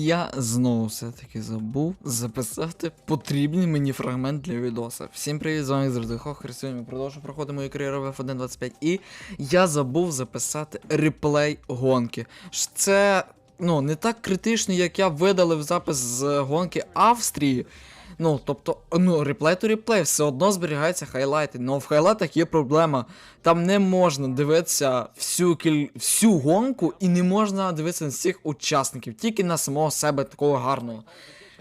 Я знову все-таки забув записати потрібний мені фрагмент для відоса. Всім привіт, з вами Хохер. Сьогодні ми продовжуємо проходити мою кар'єру в F1.25 і я забув записати реплей гонки. Це ну, не так критично, як я видалив запис з гонки Австрії. Ну, тобто, ну, реплей то реплей, все одно зберігаються хайлайти. Ну в хайлайтах є проблема. Там не можна дивитися всю кіль... всю гонку і не можна дивитися на всіх учасників, тільки на самого себе такого гарного.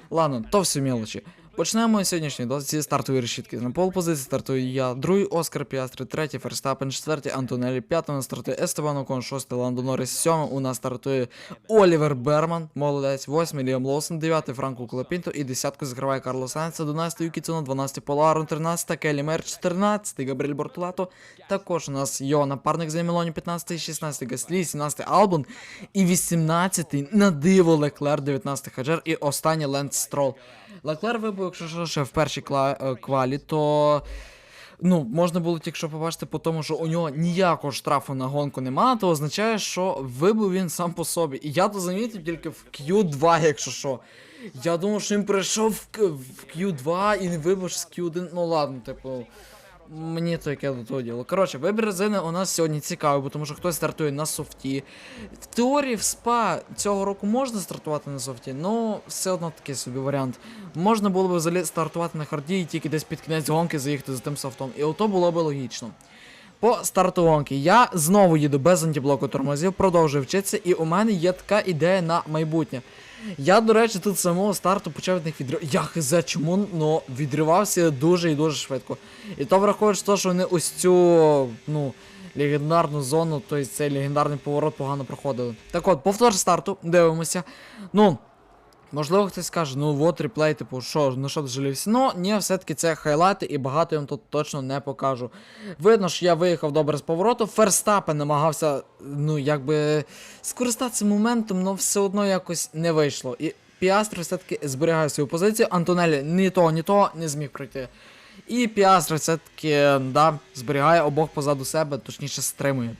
Ладно, то все мелочі. Почнемо сьогоднішній до зі решітки. На пол позиції стартую я, другий Оскар Піастри, третій Ферстапен, четвертий Антонелі, п'ятий у нас стартує Естебан Окон, шостий Ландо Норріс, сьомий у нас стартує Олівер Берман, молодець, восьмий Ліам Лоусон, дев'ятий Франко Колопінто і десятку закриває Карло Сайнц, одинадцятий Юкі Цуно, дванадцятий Поларон, тринадцятий Келі Мер, чотирнадцятий Габріель Бортулато, також у нас його напарник за Мелоні, 15-й, 16-й Гаслі, 17-й Албон і 18-й на диво Леклер, 19-й Хаджер і останній Ленд Строл. Леклер вибув, якщо що, ще в першій кла- е, квалі, то. Ну, можна було тільки що побачити по тому, що у нього ніякого штрафу на гонку немає, то означає, що вибив він сам по собі. І я то замітив тільки в Q2, якщо що. Я думав, що він прийшов в Q2 і не вибив з Q1. Ну ладно, типу. Мені то яке до того діло. Коротше, вибір резини у нас сьогодні цікавий, тому що хтось стартує на софті. В теорії в спа цього року можна стартувати на софті, але все одно такий собі варіант. Можна було б взагалі стартувати на харді і тільки десь під кінець гонки заїхати за тим софтом. І ото було б логічно. По старту гонки я знову їду без антиблоку тормозів, продовжую вчитися, і у мене є така ідея на майбутнє. Я, до речі, тут з самого старту почав від них відривати. Я хз, чому но відривався дуже і дуже швидко. І то враховуючи те, що вони ось цю ну, легендарну зону, тобто цей легендарний поворот погано проходили. Так от, повтор старту, дивимося. Ну, можливо, хтось скаже, ну от реплей, типу, що, ну що жалівся? Ну, ні, все-таки це хайлайти, і багато я вам тут точно не покажу. Видно, що я виїхав добре з повороту. Ферстапен намагався, ну, якби скористатися моментом, але все одно якось не вийшло. І Піастр все-таки зберігає свою позицію. Антонелі ні того, ні того не зміг пройти. І Піастр все-таки да, зберігає обох позаду себе, точніше стримує.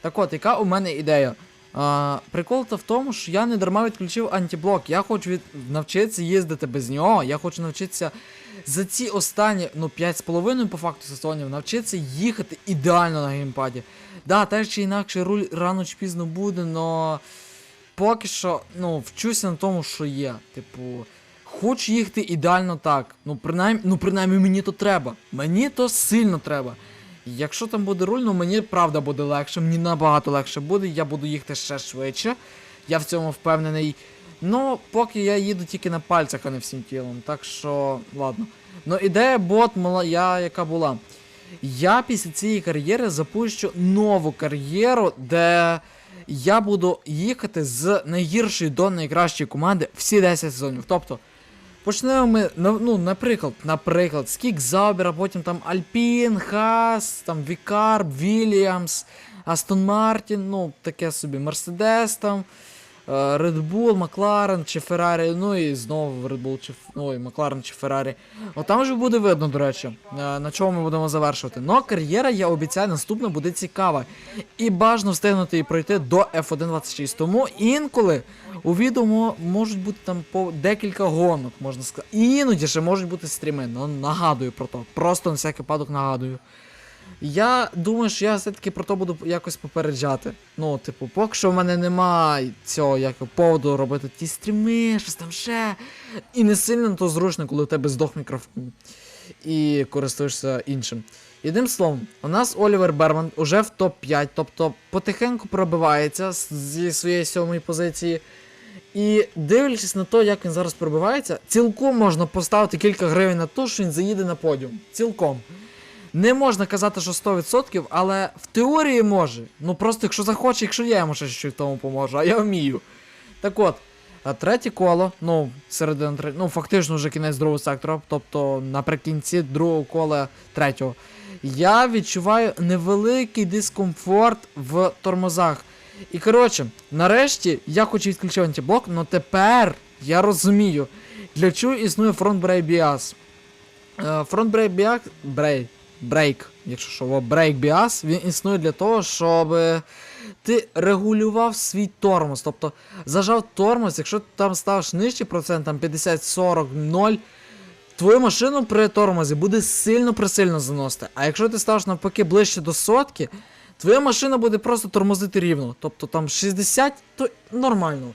Так от, яка у мене ідея? Прикол то в тому, що я не дарма відключив антиблок. Я хочу від... навчитися їздити без нього. Я хочу навчитися за ці останні ну 5,5 по факту сезонів навчитися їхати ідеально на геймпаді. Да, теж чи інакше руль рано чи пізно буде, но поки що ну, вчуся на тому, що є. Типу, хочу їхати ідеально так. Ну, принаймні, ну, принаймні мені то треба. Мені то сильно треба. Якщо там буде руль, ну мені правда буде легше, мені набагато легше буде, я буду їхати ще швидше. Я в цьому впевнений. Ну, поки я їду тільки на пальцях, а не всім тілом. Так що, ладно. Ну, ідея бот моя, яка була. Я після цієї кар'єри запущу нову кар'єру, де я буду їхати з найгіршої до найкращої команди всі 10 сезонів. Тобто, почнемо ми, ну, наприклад, наприклад, з Кікзаубера, потім там Альпін, Хас, там Вікарб, Вільямс, Астон Мартін, ну, таке собі Мерседес там. Е, Red Bull, Макларен чи Феррарі, ну і знову Red Bull чи ну, і Макларен чи Феррарі. От там вже буде видно, до речі, е, на чому ми будемо завершувати. Ну, кар'єра, я обіцяю, наступна буде цікава. І бажано встигнути і пройти до F1.26. Тому інколи у відео можуть бути там по декілька гонок, можна сказати. Іноді ще можуть бути стріми. Ну, нагадую про то. Просто на всякий випадок нагадую. Я думаю, що я все-таки про то буду якось попереджати. Ну, типу, поки що в мене немає цього як поводу робити ті стріми, щось там ще. І не сильно то зручно, коли у тебе здох мікрофон і користуєшся іншим. Єдиним словом, у нас Олівер Берман уже в топ-5, тобто потихеньку пробивається зі своєї сьомої позиції. І дивлячись на те, як він зараз пробивається, цілком можна поставити кілька гривень на те, що він заїде на подіум. Цілком. Не можна казати, що 100%, але в теорії може. Ну просто якщо захоче, якщо я йому щось тому поможу, а я вмію. Так от, третє коло, ну, середина ну фактично вже кінець другого сектора, тобто наприкінці другого кола третього. Я відчуваю невеликий дискомфорт в тормозах. І коротше, нарешті я хочу відключити антиблок, але тепер я розумію, для чого існує фронт брейк біас. Фронт брейк біас. Брейк. Якщо що, брейк біас, він існує для того, щоб ти регулював свій тормоз. Тобто зажав тормоз, якщо ти там ставиш нижчий процент, там 50, 40, 0, твою машину при тормозі буде сильно присильно заносити. А якщо ти ставиш навпаки ближче до сотки, твоя машина буде просто тормозити рівно. Тобто там 60, то нормально.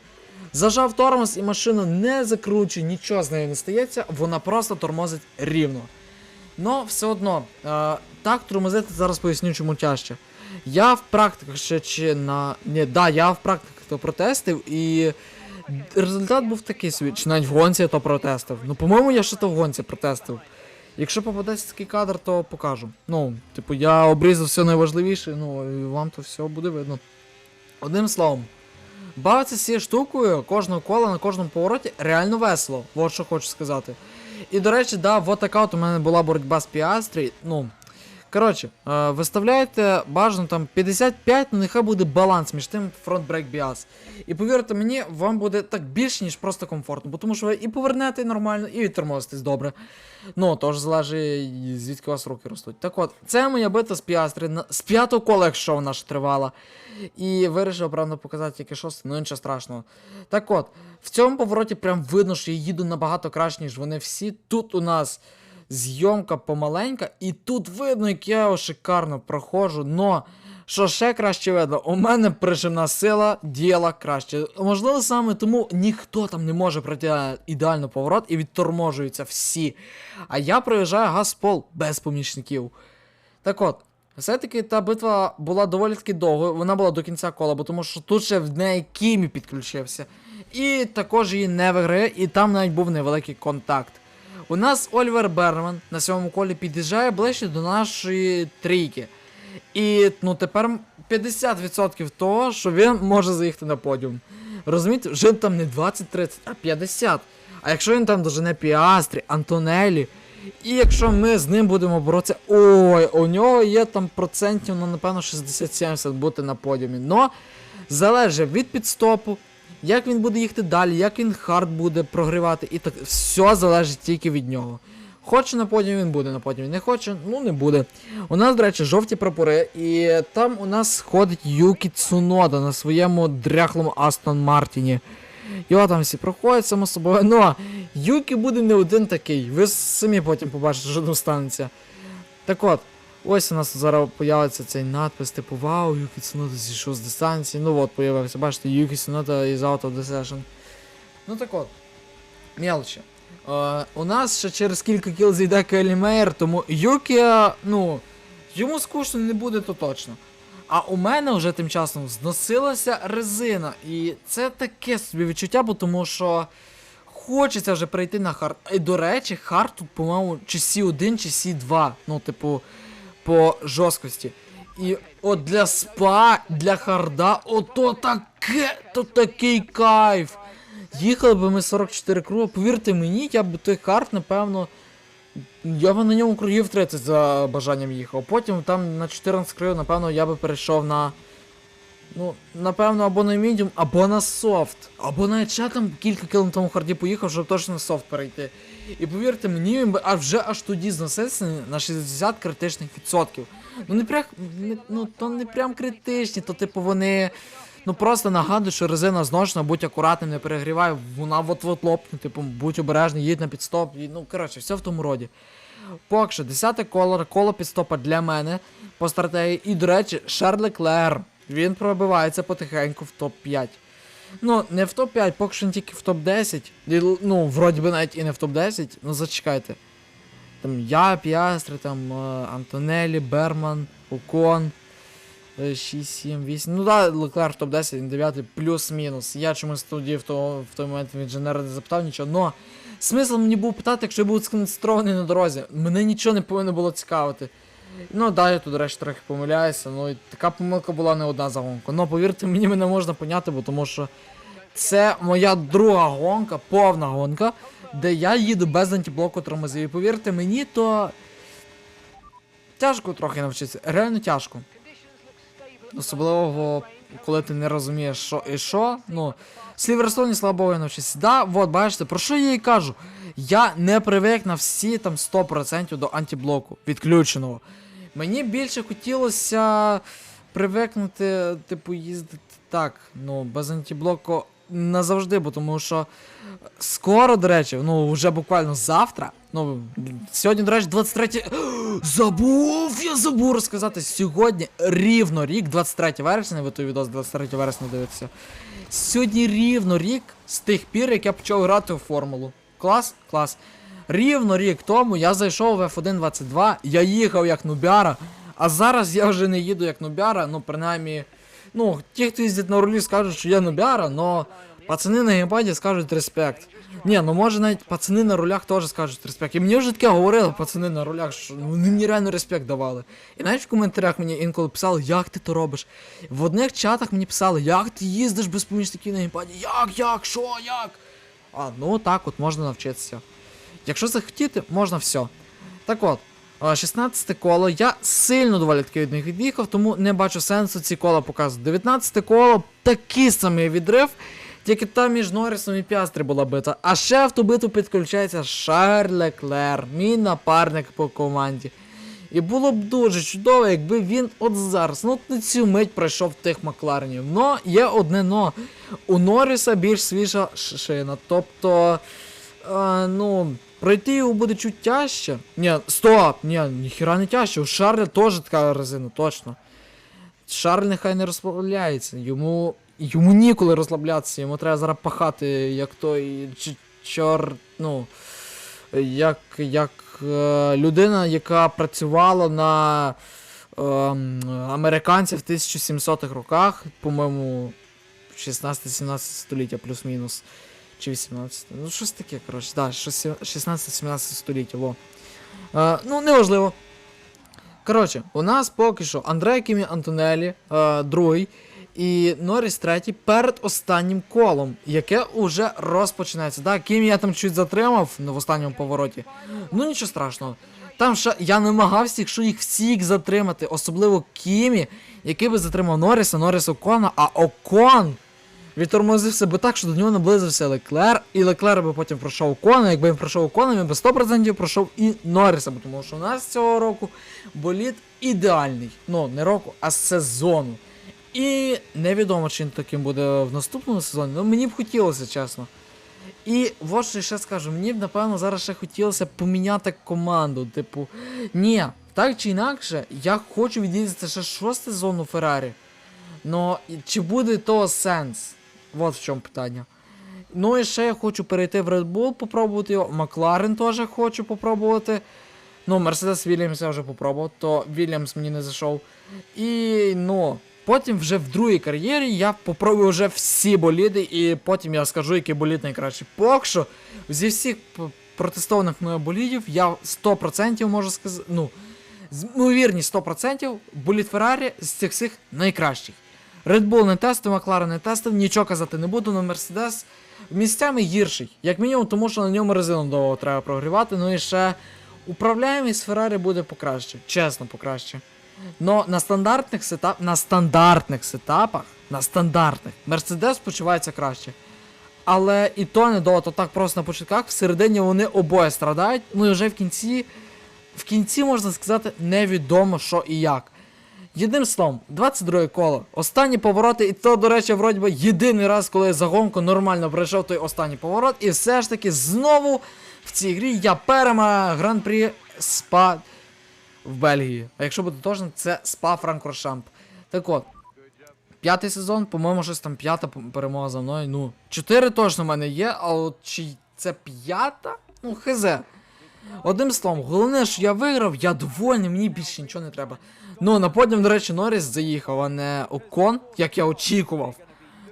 Зажав тормоз і машина не закручує, нічого з нею не стається, вона просто тормозить рівно. Но все одно, е, так тормозити зараз поясню, чому тяжче. Я в практиках ще чи на. Ні, да, я в практиках то протестив і. Результат був такий собі, чи навіть в гонці я то протестив. Ну, по-моєму, я ще то в гонці протестив. Якщо попадеться такий кадр, то покажу. Ну, типу, я обрізав все найважливіше, ну і вам то все буде видно. Одним словом, бавитися цією штукою кожного кола на кожному повороті реально весело. От що хочу сказати. І до речі, да, от така от у мене була боротьба з Піастрі. Ну. Коротше, е, виставляєте бажано там 55, ну нехай буде баланс між тим фронтбрейк біас. І повірте мені, вам буде так більше, ніж просто комфортно, бо тому що ви і повернете нормально, і відтормозитесь добре. Ну, тож залежить, звідки у вас руки ростуть. Так от, це моя битва з Піастри з п'ятого кола, якщо вона ж тривала. І вирішив, правда, показати тільки шосте, ну нічого страшного. Так от, в цьому повороті прям видно, що я їду набагато краще, ніж вони всі. Тут у нас зйомка помаленька, і тут видно, як я його шикарно проходжу, но. Що ще краще видно, у мене прижимна сила діяла краще. Можливо, саме тому ніхто там не може пройти ідеально поворот і відторможуються всі. А я проїжджаю газпол без помічників. Так от, все-таки та битва була доволі таки довгою, вона була до кінця кола, бо тому що тут ще в неї Кімі підключився. І також її не виграє, і там навіть був невеликий контакт. У нас Ольвер Берман на сьомому колі під'їжджає ближче до нашої трійки. І ну тепер 50% того, що він може заїхати на подіум. Розумієте, вже там не 20-30, а 50. А якщо він там дожене Піастрі, Антонелі, і якщо ми з ним будемо боротися, ой, у нього є там процентів, ну напевно 60-70 бути на подіумі. Но залежить від підстопу, як він буде їхати далі, як він хард буде прогрівати, і так все залежить тільки від нього. Хоче на подіумі, він буде на подіумі, не хоче, ну не буде. У нас, до речі, жовті прапори, і там у нас ходить Юкі Цунода на своєму дряхлому Астон Мартіні. Його там всі проходять, само собою. Ну, Юкі буде не один такий. Ви самі потім побачите, що там станеться. Так от, ось у нас зараз появиться цей надпис, типу Вау, Юкі Цунода зійшов з дистанції. Ну от, появився, бачите, Юкі Цунода is out of the. Ну так от, мелочі. Е, у нас ще через кілька кіл зійде Келі Мейер, тому Юкі, ну, йому скучно не буде, то точно. А у мене вже тим часом зносилася резина. І це таке собі відчуття, бо тому що хочеться вже перейти на хард. І до речі, хард тут, по-моєму, чи Сі1, чи Сі2. Ну, типу, по жорсткості. І от для спа, для харда, ото таке, то такий кайф. Їхали би ми 44 круга, повірте мені, я б той хард, напевно. Я би на ньому кругів 30 за бажанням їхав. Потім там на 14 кругів, напевно, я би перейшов на. Ну, напевно, або на мідіум, або на софт. Або навіть ще там кілька кіл на тому харді поїхав, щоб точно на софт перейти. І повірте мені, він би а вже аж тоді зносився на 60 критичних відсотків. Ну не прям, не, ну то не прям критичні, то типу вони. Ну просто нагадую, що резина зношена, будь акуратним, не перегрівай, вона от-от лопне, типу, будь обережний, їдь на підстоп. І, ну, коротше, все в тому роді. Поки що, 10 коло, коло підстопа для мене по стратегії. І, до речі, Шарль Клер. Він пробивається потихеньку в топ-5. Ну, не в топ-5, поки що він тільки в топ-10. Ну, вроді би навіть і не в топ-10. Ну зачекайте. Там я, Піастри, там е, Антонелі, Берман, Окон. 6, 7, 8. Ну да, Леклер в топ-10, 9 плюс-мінус. Я чомусь тоді в, то, в той момент від інженера не запитав нічого. Но смисл мені був питати, якщо я був сконцентрований на дорозі. Мене нічого не повинно було цікавити. Ну да, я тут, до речі, трохи помиляюся. Ну і така помилка була не одна за гонку. Ну повірте, мені мене можна поняти, бо тому що це моя друга гонка, повна гонка, де я їду без антиблоку тормозів. І повірте мені, то тяжко трохи навчитися. Реально тяжко. Особливо, коли ти не розумієш, що і що. Ну, Сліверстоні слабо навчився. Да, от, бачите, про що я і кажу? Я не привик на всі там 100% до антиблоку відключеного. Мені більше хотілося привикнути, типу, їздити так, ну, без антиблоку назавжди, бо тому що скоро, до речі, ну, вже буквально завтра. Ну, сьогодні, до речі, 23. Забув! Я забув розказати. Сьогодні рівно рік, 23 вересня, ви той відос 23 вересня дивитеся. Сьогодні рівно рік з тих пір, як я почав грати у формулу. Клас? Клас. Рівно рік тому я зайшов в F1.22, я їхав як нубяра, а зараз я вже не їду як нубяра, ну принаймні. Ну, ті, хто їздять на рулі, скажуть, що я нубяра, но пацани на геймпаді скажуть респект. Ні, ну може навіть пацани на рулях теж скажуть респект. І мені вже таке говорили пацани на рулях, що вони мені реально респект давали. І навіть в коментарях мені інколи писали, як ти то робиш. В одних чатах мені писали, як ти їздиш без помічників на геймпаді, як, як, що, як? А, ну так от можна навчитися. Якщо захотіти, можна все. Так от, е, 16 коло, я сильно доволі таки від них від'їхав, тому не бачу сенсу ці кола показувати. 19 коло такий самий відрив, тільки там між Норрісом і Піастрі була бита. А ще в ту биту підключається Шарль Леклер, мій напарник по команді. І було б дуже чудово, якби він от зараз, ну на цю мить пройшов тих Макларенів. Но є одне но. У Норріса більш свіжа шина. Тобто, е, ну, пройти його буде чуть тяжче. Ні, стоп! Ні, ніхіра не тяжче. У Шарля теж така резина, точно. Шарль нехай не розслабляється. Йому. Йому ніколи розслаблятися, йому треба зараз пахати, як той чор. Ну. Як, як е, людина, яка працювала на ем, американців в 1700-х роках, по-моєму, 16-17 століття, плюс-мінус. Чи 18. Ну, щось таке, коротше, да, 16-17 століття, во. Е, ну, неважливо. Коротше, у нас поки що Андреа Кімі Антонелі, е, другий, і Норріс третій перед останнім колом, яке уже розпочинається. Да, Кімі я там чуть затримав ну, в останньому повороті. Ну нічого страшного. Там ще я намагався, якщо їх всіх затримати, особливо Кімі, який би затримав Норріса, Норріс Окона, а Окон відтормозив себе так, що до нього наблизився Леклер, і Леклер би потім пройшов Окона. Якби він пройшов Окона, він би 100% пройшов і Норріса, тому що у нас цього року боліт ідеальний. Ну, не року, а сезону. І невідомо, чи він таким буде в наступному сезоні. Ну мені б хотілося, чесно. І от що я ще скажу, мені б напевно зараз ще хотілося поміняти команду. Типу, ні, так чи інакше, я хочу від'їздити ще шостий сезон Феррарі. Но чи буде того сенс? От в чому питання. Ну і ще я хочу перейти в Red Bull, попробувати його. Макларен теж хочу попробувати. Ну, Мерседес Вільямс я вже попробував, то Вільямс мені не зайшов. І ну, потім вже в другій кар'єрі я попробую вже всі боліди, і потім я скажу, який болід найкращий. Поки що зі всіх протестованих мною болідів я 100% можу сказати. Ну, ймовірність 100% болід Феррарі з цих всіх найкращий. Red Bull не тестив, Макларен не тестив, нічого казати не буду, але Мерседес місцями гірший. Як мінімум, тому що на ньому резину довго треба прогрівати, ну і ще управляємість Феррарі буде покраще, чесно покраще. Но на стандартних сетап... на стандартних сетапах, на стандартних, Мерседес почувається краще. Але і то не до, то так просто на початках, всередині вони обоє страдають, ну і вже в кінці, в кінці можна сказати, невідомо що і як. Єдиним словом, 22 коло. Останні повороти, і то, до речі, вроді би єдиний раз, коли я за гонку нормально пройшов той останній поворот, і все ж таки знову в цій грі я перемагаю гран-прі СПА в Бельгії. А якщо бути точним, це СПА Франкоршамп. Так от, п'ятий сезон, по-моєму, щось там п'ята перемога за мною. Ну, чотири точно в мене є, а от чи це п'ята? Ну, хз. Одним словом, головне, що я виграв, я довольний, мені більше нічого не треба. Ну, на подіум, до речі, Норріс заїхав, а не Окон, як я очікував.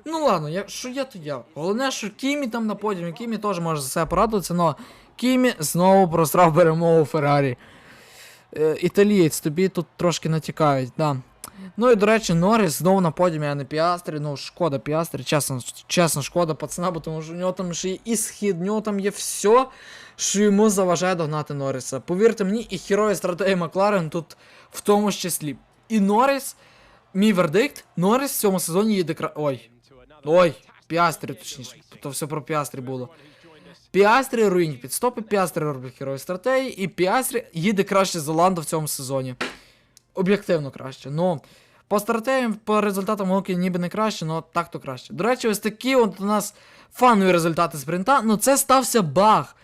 Ну ладно, я, що я, то я. Головне, що Кімі там на подіумі, Кімі теж може за себе порадуватися, але Кімі знову просрав перемогу Феррарі. Е, італієць, тобі тут трошки натякають, да. Ну і до речі, Норріс знову на подіумі, а не Піастрі. Ну, шкода Піастрі, чесно, чесно, шкода пацана, бо тому що у нього там ще є і схід, у нього там є все, що йому заважає догнати Норріса. Повірте мені, і херої стратегії Макларен тут в тому числі. І Норріс, мій вердикт, Норріс в цьому сезоні їде кра... Ой. Ой, Піастрі, точніше, то все про Піастрі було. Піастрі руїнь підстопи, Піастрі робить герої стратегії, і Піастрі їде краще за Ландо в цьому сезоні. Об'єктивно краще. Ну, По стратегіям, по результатам гонки ніби не краще, але так то краще. До речі, ось такі от у нас фанові результати спринта. Ну це стався баг.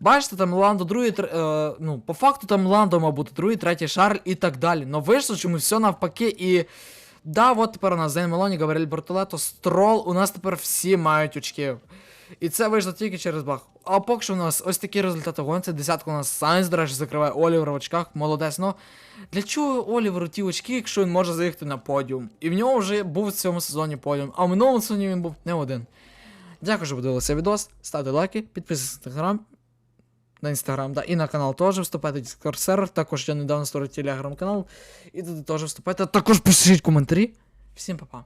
Бачите, там Ландо другий, е, ну, по факту там Ландо, мав другий, третій Шарль і так далі. Но вийшло, чому все навпаки. І да, от тепер у нас Зейн Мелоні, Габріель Бортолето, Строл, у нас тепер всі мають очки. І це вийшло тільки через баг. А поки що у нас ось такі результати гонці. Десятку у нас Сайнс, до речі, закриває Олівер в очках, молодець. Ну для чого Оліверу ті очки, якщо він може заїхати на подіум? І в нього вже був в цьому сезоні подіум, а в минулому сезоні він був не один. Дякую, що подивилися відос. Ставте лайки, підписуйтесь на інстаграм. На інстаграм, да, і на канал теж вступайте Discord сервер. Також я недавно створив телеграм канал. І туди теж вступайте. Також пишіть коментарі. Всім па-па.